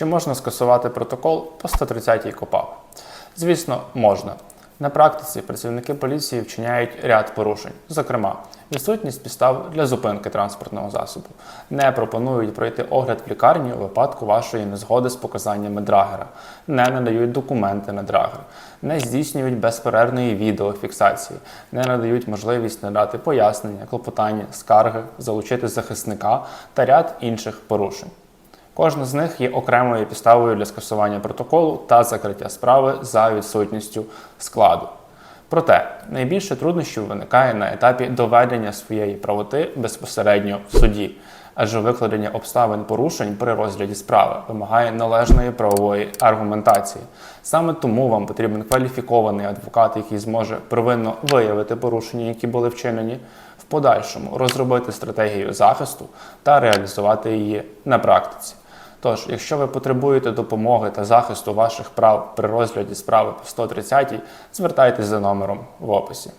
Чи можна скасувати протокол по 130-й КОПАП? Звісно, можна. На практиці працівники поліції вчиняють ряд порушень, зокрема, відсутність підстав для зупинки транспортного засобу, не пропонують пройти огляд в лікарні у випадку вашої незгоди з показаннями драгера, не надають документи на драгер, не здійснюють безперервної відеофіксації, не надають можливість надати пояснення, клопотання, скарги, залучити захисника та ряд інших порушень. Кожна з них є окремою підставою для скасування протоколу та закриття справи за відсутністю складу. Проте найбільше труднощів виникає на етапі доведення своєї правоти безпосередньо в суді, адже викладення обставин порушень при розгляді справи вимагає належної правової аргументації. Саме тому вам потрібен кваліфікований адвокат, який зможе провинно виявити порушення, які були вчинені, в подальшому розробити стратегію захисту та реалізувати її на практиці. Тож, якщо ви потребуєте допомоги та захисту ваших прав при розгляді справи по 130, звертайтеся за номером в описі.